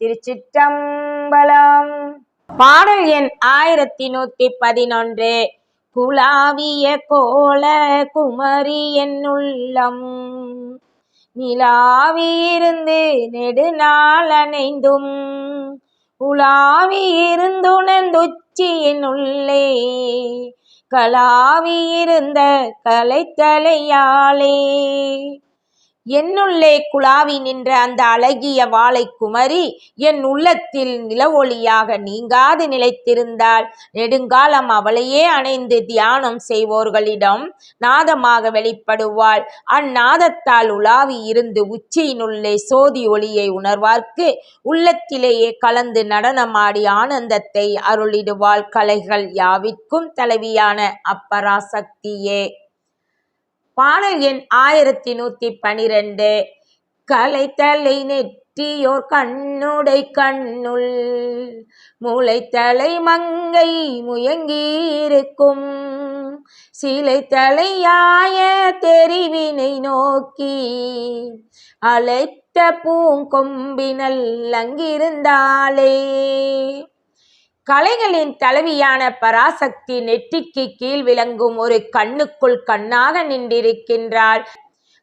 திருச்சிற்றம்பலம். பாடல் எண் ஆயிரத்தி நூத்தி பதினொன்று. குலாவிய கோல குமரி என்னுள்ளம் நிலாவியிருந்து நெடுநாள் அணைந்தும். உலாவியிருந்துணர்ந்துச்சியின் உள்ளே. கலாவியிருந்த கலைத்தலையாளே. என்னுள்ளே குழாவி நின்ற அந்த அழகிய வாளை குமரி என் உள்ளத்தில் நிலவொளியாக நீங்காது நிலைத்திருந்தால் நெடுங்காலம் அவளையே அணைந்து தியானம் செய்வோர்களிடம் நாதமாக வெளிப்படுவாள். அந்நாதத்தால் உலாவி இருந்து உச்சியினுள்ளே சோதி ஒளியை உணர்வார்க்கு உள்ளத்திலேயே கலந்து நடனமாடி ஆனந்தத்தை அருளிடுவாள். கலைகள் யாவிற்கும் தலைவியான அப்பராசக்தியே. பாடல் எண் ஆயிரத்தி நூத்தி பனிரெண்டு. கலைத்தலை நெற்றியோர் கண்ணுடை கண்ணுள் மூளைத்தலை மங்கை முயங்கியிருக்கும். சிலை தலையாய தெரிவினை நோக்கி அழைத்த பூங்கொம்பினல் அங்கிருந்தாலே கலைகளின் தலைவியான பராசக்தி நெற்றிக்கு கீழ் விளங்கும் ஒரு கண்ணுக்குள் கண்ணாக நின்றிருக்கின்றாள்.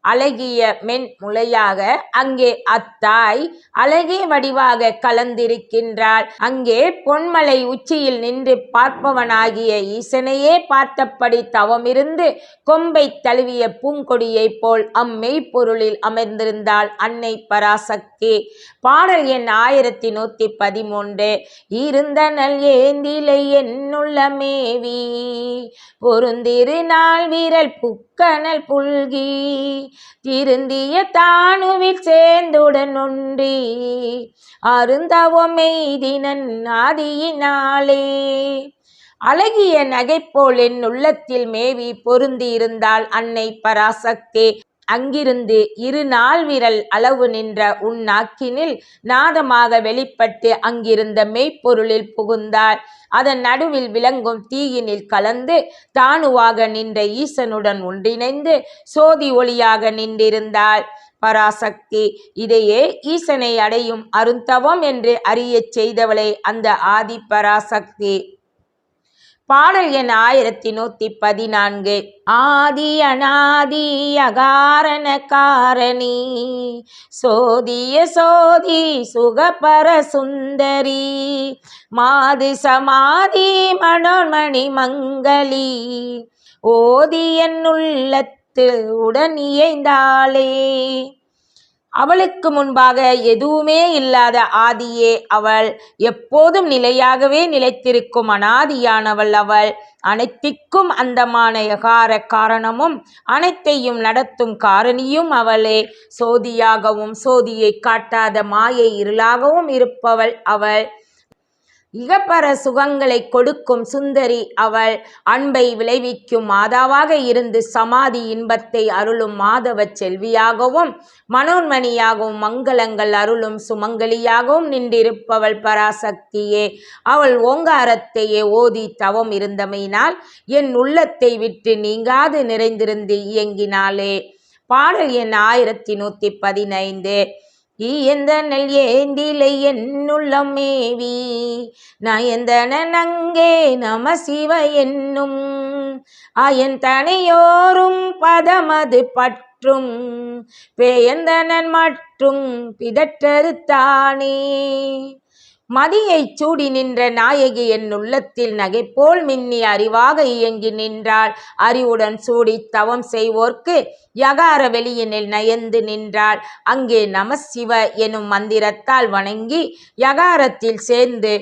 அழகிய மென் முளையாக அங்கே அத்தாய் அழகிய வடிவாக கலந்திருக்கின்றாள். அங்கே பொன்மலை உச்சியில் நின்று பார்ப்பவனாகிய ஈசனையே பார்த்தபடி தவமிருந்து கொம்பை தழுவிய பூங்கொடியைப் போல் அம்மெய்ப்பொருளில் அமர்ந்திருந்தாள் அன்னை பராசக்தி. பாடல் எண் ஆயிரத்தி நூத்தி பதிமூன்று. இருந்தனல் ஏந்திலை என்னுள்ள மேவி பொருந்திரு நாள் வீரல் புக்கனல் புல்கி திருந்திய தானுவில் சேர்ந்துடன் ஒன்றி அருந்தவம் எய்தினன் ஆதியினாலே. அழகிய நகைப்போல் என் உள்ளத்தில் மேவி பொருந்தி இருந்தால் அன்னை பராசக்தி. அங்கிருந்து இரு நாள் விரல் அளவு நின்ற உன் நாக்கினில் நாதமாக வெளிப்பட்டு அங்கிருந்த மெய்ப்பொருளில் புகுந்தாள். அதன் நடுவில் விளங்கும் தீயினில் கலந்து தானுவாக நின்ற ஈசனுடன் ஒன்றிணைந்து சோதி ஒளியாக நின்றிருந்தாள். பராசக்தி இதையே ஈசனை அடையும் அருந்தவம் என்று அறியச் செய்தவளே அந்த ஆதி பராசக்தி. பாடல் எண் ஆயிரத்தி நூத்தி பதினான்கு. ஆதி அநாதி அகாரண காரணி சோதிய சோதி சுகபர சுந்தரி மாது சமாதி மனோன்மணி மங்களி ஓதி என்னுள்ளத்து உடன் இயைந்தாளே. அவளுக்கு முன்பாக எதுவுமே இல்லாத ஆதியே அவள். எப்போதும் நிலையாகவே நிலைத்திருக்கும் அனாதியானவள் அவள். அனைத்திற்கும் அந்தமான யகார காரணமும் அனைத்தையும் நடத்தும் காரணியும் அவளே. சோதியாகவும் சோதியை காட்டாத மாயை இருளாகவும் இருப்பவள் அவள். இகப்பர சுகங்களை கொடுக்கும் சுந்தரி அவள் அன்பை விளைவிக்கும் மாதாவாக இருந்து சமாதி இன்பத்தை அருளும் மாதவ செல்வியாகவும் மனோன்மணியாகவும் மங்களங்கள் அருளும் சுமங்கலியாகவும் நின்றிருப்பவள் பராசக்தியே. அவள் ஓங்காரத்தையே ஓதி தவம் இருந்தமையினால் என் உள்ளத்தை விட்டு நீங்காது நிறைந்திருந்து இயங்கினாளே. பாடல் எண் ஆயிரத்தி நூற்றி பதினைந்து. ஈயந்தனல் ஏந்திலை என்னுள்ளம் மேவி நயந்தனன் அங்கே நம சிவ என்னும் அயன் தனையோரும் பதமது பற்றும் பேயந்தனன் மற்றும் பிதற்றறுத்தானே. மதியைச் சூடி நின்ற நாயகி என் உள்ளத்தில் நகைப்போல் மின்னி அறிவாக இயங்கி நின்றாள். அறிவுடன் சூடி தவம் செய்வோர்க்கு யகார வெளியினில் நயந்து நின்றாள். அங்கே நமசிவ எனும் மந்திரத்தால் வணங்கி யகாரத்தில் சேர்ந்து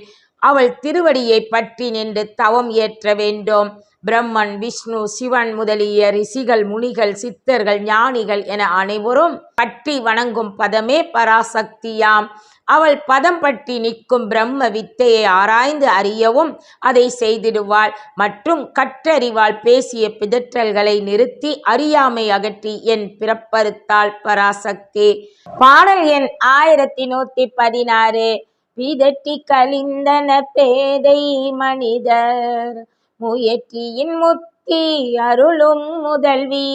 அவள் திருவடியை பற்றி நின்று தவம் ஏற்ற வேண்டும். பிரம்மன் விஷ்ணு சிவன் முதலிய ரிஷிகள் முனிகள் சித்தர்கள் ஞானிகள் என அனைவரும் பற்றி வணங்கும் பதமே பராசக்தியாம். அவள் பதம் பற்றி நிற்கும் பிரம்ம வித்தையை ஆராய்ந்து அறியவும் அதை செய்திடுவாள். மற்றும் கற்றறிவாள் பேசிய பிதற்றல்களை நிறுத்தி அறியாமை அகற்றி என் பிறப்பறுத்தாள் பராசக்தி. பாடல் எண் ஆயிரத்தி நூத்தி பதினாறு. பிதட்டி கலிந்தன பேதை மனிதர். முயற்றியின் முத்தி அருளும் முதல்வி.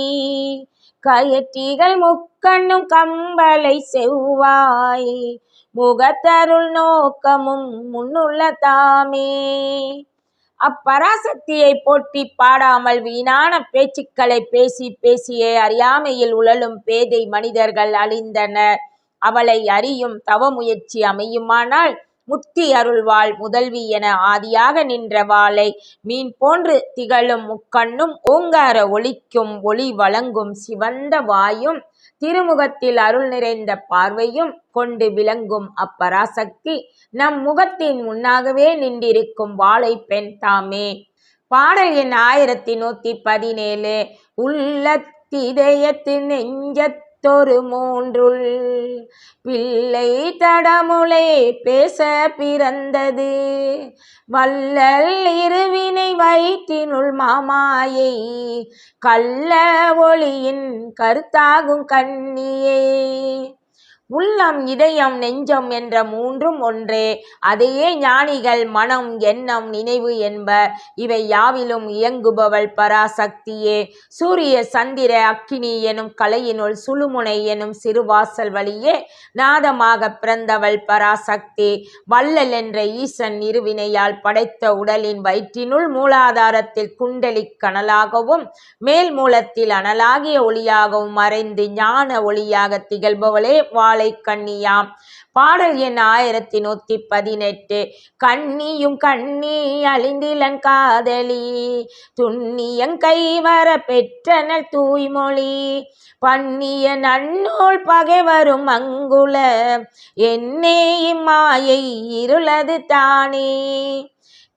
கயற்றிகள் முக்கண்ணும் கம்பளை செவ்வாய். முகத்தருள் நோக்கமும் முன்னுள்ள தாமே. அப்பராசக்தியை போட்டி பாடாமல் வீணான பேச்சுக்களை பேசி பேசியே அறியாமையில் உழலும் பேதை மனிதர்கள் அழிந்தனர். அவளை அறியும் தவ முயற்சி அமையுமானால் முத்தி அருள்வாள் முதல்வி என ஆதியாக நின்ற வாளை மீன் போன்று திகழும் முக்கண்ணும் ஓங்கார ஒளிக்கும் ஒளி வழங்கும் சிவந்த வாயும் திருமுகத்தில் அருள் நிறைந்த பார்வையும் கொண்டு விளங்கும் அப்பராசக்தி நம் முகத்தின் முன்னாகவே நின்றிருக்கும் வாழை பெண் தாமே. பாடல் எண் ஆயிரத்தி நூத்தி பதினேழு உள்ளத்திதயத்து பத்தொரு மூன்றுள். பிள்ளை தடமுலை பேச பிறந்தது. வள்ளல் இருவினை வயிற்றினுள் மாமாயை கள்ள ஒளியின் கருத்தாகும் கண்ணியே. உள்ளம் இதயம் நெஞ்சம் என்ற மூன்றும் ஒன்றே. அதையே ஞானிகள் மனம் எண்ணம் நினைவு என்பர். இவை யாவிலும் இயங்குபவள் பராசக்தியே. சூரிய சந்திர அக்கினி எனும் கலையினுள் சுழுமுனை எனும் சிறுவாசல் வழியே நாதமாக பிறந்தவள் பராசக்தி. வள்ளல் என்ற ஈசன் இருவினையால் படைத்த உடலின் வயிற்றினுள் மூலாதாரத்தில் குண்டலி கனலாகவும் மேல் மூலத்தில் அனலாகிய ஒளியாகவும் மறைந்து ஞான ஒளியாக திகழ்பவளே வாழ கண்ணியாம். பாடல் எண் ஆயிரத்தி நூத்தி பதினெட்டு. கண்ணியும் கண்ணி அழிந்திலன் காதலி துண்ணியங் கைவர பெற்றனல் தூய்மொழி. பண்ணிய நன்னூல் பகைவரும் அங்குல என்னே இம்மாயை இருளது தானே.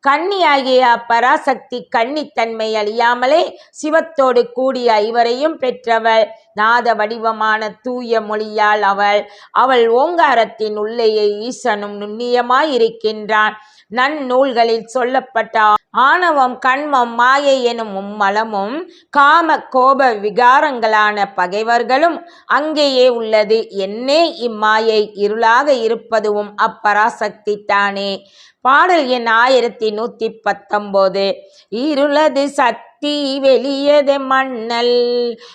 கன்னியாகிய அப்பராசக்தி கன்னித்தன்மை அழியாமலே சிவத்தோடு கூடிய ஐவரையும் பெற்றவள். நாத வடிவமான தூய மொழியால் அவள். அவள் ஓங்காரத்தின் உள்ளேயே ஈசனும் நுண்ணியமாயிருக்கின்றான். நன்னூல்களில் சொல்லப்பட்ட ஆணவம் கண்மம் மாயை எனும் மும்மலமும் காம கோப விகாரங்களான பகைவர்களும் அங்கேயே உள்ளது. என்னே இம்மாயை இருளாக இருப்பதுவும் அப்பராசக்தி தானே. பாடல் எண் ஆயிரத்தி நூத்தி பத்தொன்பது இருளது சத் தீ வெளியது மண்ணல்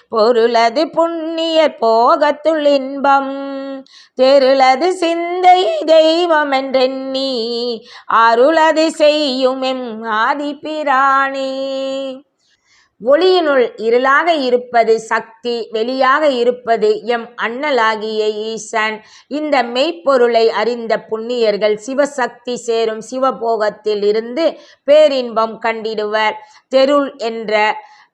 பொருளது புண்ணிய போகத்துள் இன்பம். தெருளது சிந்தை தெய்வம் என்றெண்ணி அருளது செய்யும் எம் ஆதிபிரானே ஒளியினுள் இருளாக இருப்பது சக்தி வெளியாக இருப்பது எம் அண்ணலாகிய ஈசன். இந்த மெய்ப்பொருளை அறிந்த புண்ணியர்கள் சிவசக்தி சேரும் சிவபோகத்தில் இருந்து பேரின்பம் கண்டிடுவர். தெருள் என்ற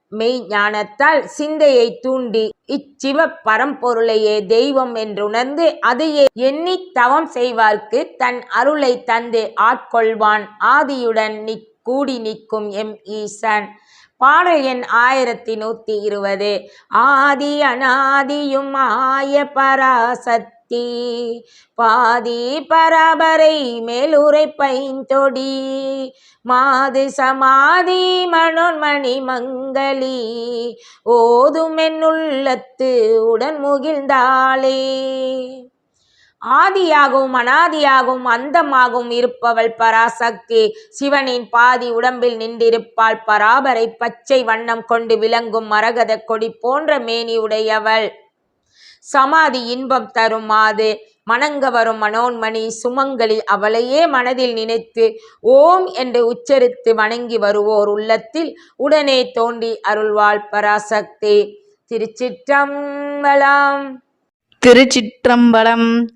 மெய் ஞானத்தால் சிந்தையை தூண்டி இச்சிவ பரம்பொருளையே தெய்வம் என்றுணர்ந்து அதையே எண்ணி தவம் செய்வார்க்கு தன் அருளை தந்து ஆட்கொள்வான். ஆதியுடன் நிக் கூடி நிற்கும் எம் ஈசன். பாடல் எண் ஆயிரத்தி நூத்தி இருபது. ஆதி அநாதியும் ஆய பராசக்தி பாதி பராபரை மேலுரை பைந்தொடி மாது சமாதி மனோன்மணி மங்களி ஓதுமென்னுள்ளத்து உடன் முகிழ்ந்தாளே ஆதியாகவும் அனாதியாகவும் அந்தமாகவும் இருப்பவள் பராசக்தி. சிவனின் பாதி உடம்பில் நின்றிருப்பாள் பராபரை பச்சை வண்ணம் கொண்டு விளங்கும் மரகத கொடி போன்ற மேனி உடையவள் சமாதி இன்பம் தரும் மாது மணங்க வரும் மனோன்மணி சுமங்கலி அவளையே மனதில் நினைத்து ஓம் என்று உச்சரித்து வணங்கி வருவோர் உள்ளத்தில் உடனே தோண்டி அருள்வாள் பராசக்தி. திருச்சிற்றம்பலம். திருச்சிற்றம்பலம்.